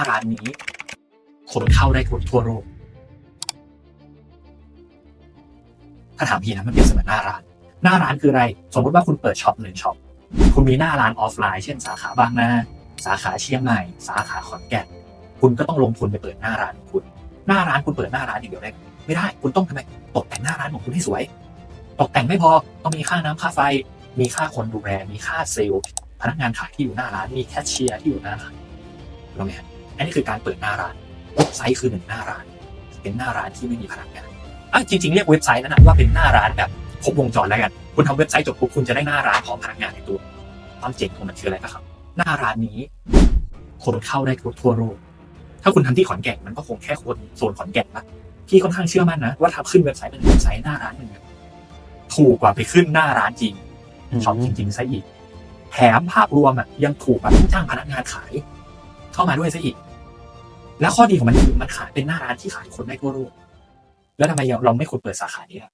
าร้านนี้ คนเข้าได้ทั่วทั่วโลกถ้าถามพี่นะมันเปรียบเสมือนหน้าร้าน หน้าร้านคืออะไร สมมติว่าคุณเปิดช็อปหนึ่งช็อป คุณมีหน้าร้านออฟไลน์ เช่นสาขาบางนา สาขาเชียงใหม่ สาขาขอนแก่น คุณก็ต้องลงทุนไปเปิดหน้าร้านของคุณ หน้าร้านคุณเปิดหน้าร้านอย่างเดียวได้ ไม่ได้ คุณต้องทำไมตกแต่งหน้าร้านของคุณให้สวย ตกแต่งไม่พอ ต้องมีค่าน้ำค่าไฟ มีค่าคนดูแล มีค่าเซลล์ พนักงานขายที่อยู่หน้าร้าน มีแคชเชียร์ที่อยู่หน้าร้านรู้ไหมฮะ อันนี้คือการเปิดหน้าร้านเว็บไซต์คือหนึ่งหน้าร้าน เป็นหน้าร้านที่ไม่มีพนักงานอะจริงๆเรียกเว็บไซต์นั้นนะว่าเป็นหน้าร้านแบบครบวงจรแล้วกันคุณทำเว็บไซต์จบปุ๊บคุณจะได้หน้าร้านพร้อมพนักงานในตัวความเจ๋งของมันคืออะไรนะครับ หน้าร้านนี้ คนเข้าได้ทั่วทั่วโลกถ้าคุณทำที่ขอนแก่นมันก็คงแค่คนโซนขอนแก่นปะพี่ค่อนข้างเชื่อมั่นนะว่าทำขึ้นเว็บไซต์เป็นเว็บไซต์หน้าร้านหนึ่งอะถูกกว่าไปขึ้นหน้าร้านจริงช็อปจริงๆซะอีกแถมภาพรวมอะยังถูกกว่าที่จ้างพนักงานขาย เข้ามาด้วยซะอีก แล้วข้อดีของมันคือมันขายเป็นหน้าร้านที่ขายคนได้ทั่วโลกแล้วทำไมเราไม่ควรเปิดสาขานี้ล่ะ